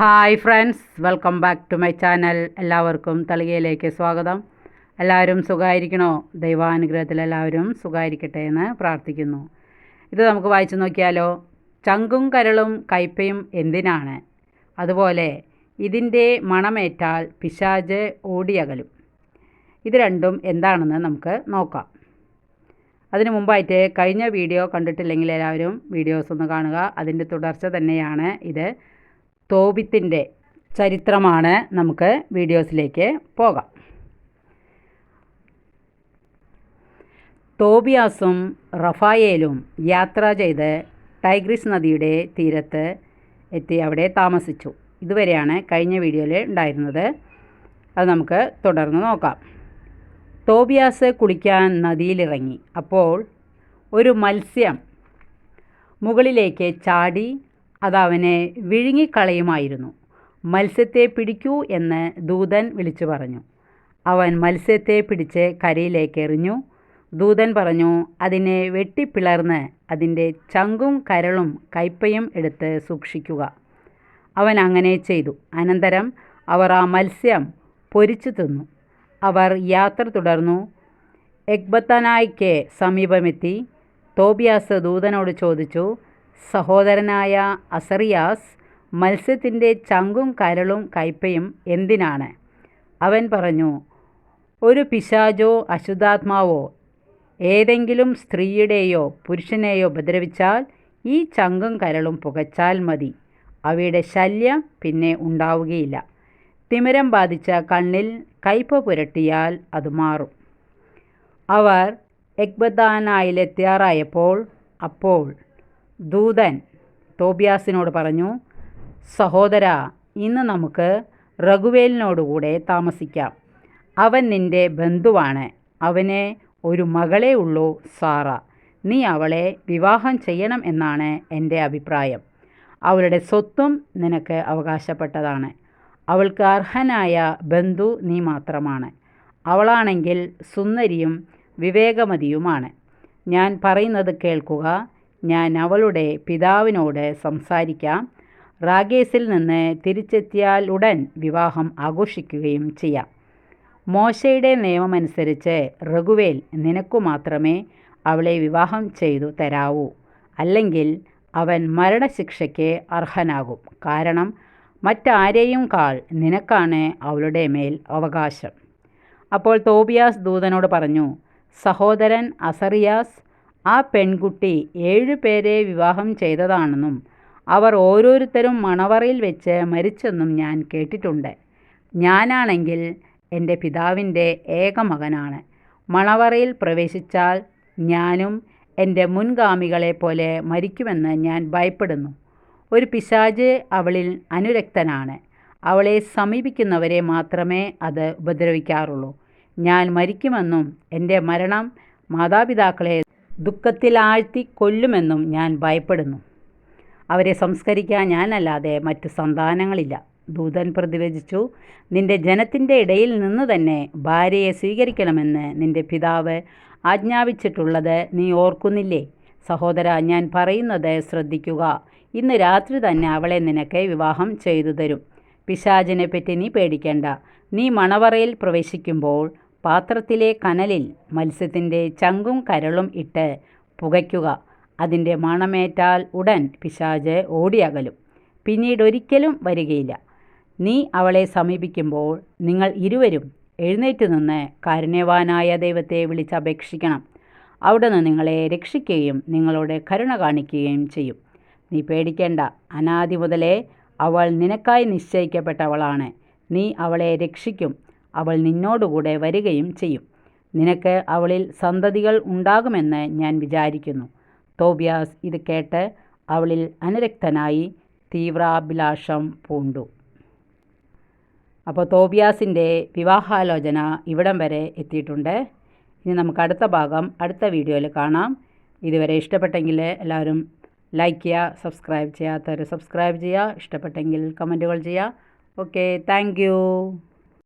Hi friends welcome back to my channel എല്ലാവർക്കും തളികയിലേക്ക് സ്വാഗതം. എല്ലാവരും സുഖമായിരിക്കണോ ദൈവാനുഗ്രഹത്തിൽ എല്ലാവരും സുഖമായിരിക്കട്ടെ എന്ന് പ്രാർത്ഥിക്കുന്നു. ഇത് നമുക്ക് വായിച്ചു നോക്കിയാലോ? ചങ്കും കരളും കയ്പയും എന്തിനാണ്? അതുപോലെ ഇതിന്റെ മണമേറ്റാൽ പിശാജ് ഓടിയകലും. ഇത് രണ്ടും എന്താണെന്ന് നമുക്ക് നോക്കാം. അതിനു മുമ്പായിട്ട് കഴിഞ്ഞ വീഡിയോ കണ്ടിട്ടില്ലെങ്കിൽ എല്ലാവരും വീഡിയോസ് ഒന്ന് കാണുക. അതിന്റെ തുടർച്ച തന്നെയാണ് ഇത് തോബിത്തിന്റെ ചരിത്രമാണ് നമുക്ക് വീഡിയോസിലേക്ക് പോകാം. തോബിയാസും റഫായേലും യാത്ര ചെയ്ത് ടൈഗ്രിസ് നദിയുടെ തീരത്ത് എത്തി അവിടെ താമസിച്ചു. ഇതുവരെയാണ് കഴിഞ്ഞ വീഡിയോയിൽ ഉണ്ടായിരുന്നത്. അത് നമുക്ക് തുടർന്ന് നോക്കാം. തോബിയാസ് കുളിക്കാൻ നദിയിലിറങ്ങി. അപ്പോൾ ഒരു മത്സ്യം മുകളിലേക്ക് ചാടി അതവനെ വിഴുങ്ങിക്കളയുമായിരുന്നു. മത്സ്യത്തെ പിടിക്കൂ എന്ന് ദൂതൻ വിളിച്ചു പറഞ്ഞു. അവൻ മത്സ്യത്തെ പിടിച്ച് കരയിലേക്ക് എറിഞ്ഞു ദൂതൻ പറഞ്ഞു അതിനെ വെട്ടിപ്പിളർന്ന് അതിന്റെ ചങ്കും കരളും കയ്പയും എടുത്ത് സൂക്ഷിക്കുക. അവൻ അങ്ങനെ ചെയ്തു. അനന്തരം അവർ ആ മത്സ്യം പൊരിച്ചു തിന്നു. അവർ യാത്ര തുടർന്നു. എക്ബത്തനായിക്ക് സമീപമെത്തി. തോബിയാസ് ദൂതനോട് ചോദിച്ചു സഹോദരനായ അസറിയാസ് മത്സ്യത്തിന്റെ ചങ്കും കരളും കയ്പയും എന്തിനാണ്? അവൻ പറഞ്ഞു ഒരു പിശാചോ അശുദ്ധാത്മാവോ? ഏതെങ്കിലും സ്ത്രീയുടെയോ പുരുഷനെയോ ഉപദ്രവിച്ചാൽ ഈ ചങ്കും കരളും പുകച്ചാൽ മതി. അവയുടെ ശല്യം പിന്നെ ഉണ്ടാവുകയില്ല. തിമിരം ബാധിച്ച കണ്ണിൽ കയ്പ പുരട്ടിയാൽ അത് മാറും അവർ എക്ബദാനായിലെത്തിയാറായപ്പോൾ അപ്പോൾ ദൂതൻ തോബിയാസിനോട് പറഞ്ഞു സഹോദര ഇന്ന് നമുക്ക് റഘുവേലിനോടുകൂടെ താമസിക്കാം. അവൻ നിന്റെ ബന്ധുവാണ്. അവനെ ഒരു മകളേ ഉള്ളൂ സാറ. നീ അവളെ വിവാഹം ചെയ്യണം എന്നാണ് എന്റെ അഭിപ്രായം. അവളുടെ സ്വത്തും നിനക്ക് അവകാശപ്പെട്ടതാണ്. അവൾക്ക് അർഹനായ ബന്ധു നീ മാത്രമാണ്. അവളാണെങ്കിൽ സുന്ദരിയും വിവേകമതിയുമാണ്. ഞാൻ പറയുന്നത് കേൾക്കുക. ഞാൻ അവളുടെ പിതാവിനോട് സംസാരിക്കാം. റാഗേസിൽ നിന്ന് തിരിച്ചെത്തിയാൽ ഉടൻ വിവാഹം ആഘോഷിക്കുകയും ചെയ്യാം. മോശയുടെ നിയമമനുസരിച്ച് റഘുവേൽ നിനക്കു മാത്രമേ അവളെ വിവാഹം ചെയ്തു തരാവൂ. അല്ലെങ്കിൽ അവൻ മരണശിക്ഷയ്ക്ക് അർഹനാകും. കാരണം മറ്റാരെയും കാൾ നിനക്കാണ് അവളുടെ മേൽ അവകാശം. അപ്പോൾ തോബിയാസ് ദൂതനോട് പറഞ്ഞു സഹോദരൻ അസറിയാസ് ആ പെൺകുട്ടി ഏഴു പേരെ വിവാഹം ചെയ്തതാണെന്നും അവർ ഓരോരുത്തരും മണവറയിൽ വെച്ച് മരിച്ചെന്നും ഞാൻ കേട്ടിട്ടുണ്ട്. ഞാനാണെങ്കിൽ എന്റെ പിതാവിന്റെ ഏക മകനാണ്. മണവറയിൽ പ്രവേശിച്ചാൽ ഞാനും എന്റെ മുൻഗാമികളെ പോലെ മരിക്കുമെന്ന് ഞാൻ ഭയപ്പെടുന്നു. ഒരു പിശാജ് അവളിൽ അനുരക്തനാണ്. അവളെ സമീപിക്കുന്നവരെ മാത്രമേ അത് ഉപദ്രവിക്കാറുള്ളൂ. ഞാൻ മരിക്കുമെന്നും എന്റെ മരണം മാതാപിതാക്കളെ ദുഃഖത്തിലാഴ്ത്തി കൊല്ലുമെന്നും ഞാൻ ഭയപ്പെടുന്നു. അവരെ സംസ്കരിക്കാൻ ഞാനല്ലാതെ മറ്റു സന്താനങ്ങളില്ല. ദൂതൻ പ്രതിവചിച്ചു നിന്റെ ജനത്തിന്റെ ഇടയിൽ നിന്ന് തന്നെ ഭാര്യയെ സ്വീകരിക്കണമെന്ന് നിന്റെ പിതാവ് ആജ്ഞാപിച്ചിട്ടുള്ളത് നീ ഓർക്കുന്നില്ലേ? സഹോദര ഞാൻ പറയുന്നത് ശ്രദ്ധിക്കുക. ഇന്ന് രാത്രി തന്നെ അവളെ നിനക്ക് വിവാഹം ചെയ്തു തരും. പിശാചിനെ പറ്റി നീ പേടിക്കേണ്ട. നീ മണവറയിൽ പ്രവേശിക്കുമ്പോൾ പാത്രത്തിലെ കനലിൽ മത്സ്യത്തിന്റെ ചങ്കും കരളും ഇട്ട് പുകയ്ക്കുക. അതിന്റെ മണമേറ്റാൽ ഉടൻ പിശാജ് ഓടിയകലും. പിന്നീട് ഒരിക്കലും വരികയില്ല. നീ അവളെ സമീപിക്കുമ്പോൾ നിങ്ങൾ ഇരുവരും എഴുന്നേറ്റ് നിന്ന് കാരുണ്യവാനായ ദൈവത്തെ വിളിച്ചപേക്ഷിക്കണം. അവിടുന്ന് നിങ്ങളെ രക്ഷിക്കുകയും നിങ്ങളോട് കരുണ കാണിക്കുകയും ചെയ്യും. നീ പേടിക്കേണ്ട. അനാദി മുതലേ അവൾ നിനക്കായി നിശ്ചയിക്കപ്പെട്ടവളാണ്. നീ അവളെ രക്ഷിക്കും. അവൾ നിന്നോടുകൂടെ വരികയും ചെയ്യും. നിനക്ക് അവളിൽ സന്തതികൾ ഉണ്ടാകുമെന്ന് ഞാൻ വിചാരിക്കുന്നു. തോബിയാസ് ഇത് കേട്ട് അവളിൽ അനുരക്തനായി തീവ്രാഭിലാഷം പൂണ്ടു. അപ്പോൾ തോബിയാസിന്റെ വിവാഹാലോചന ഇവിടം വരെ എത്തിയിട്ടുണ്ട്. ഇനി നമുക്ക് അടുത്ത ഭാഗം അടുത്ത വീഡിയോയിൽ കാണാം. ഇതുവരെ ഇഷ്ടപ്പെട്ടെങ്കിൽ എല്ലാവരും ലൈക്ക് ചെയ്യുക സബ്സ്ക്രൈബ് ചെയ്യാത്തവർ സബ്സ്ക്രൈബ് ചെയ്യുക ഇഷ്ടപ്പെട്ടെങ്കിൽ കമന്റുകൾ ചെയ്യുക. Okay thank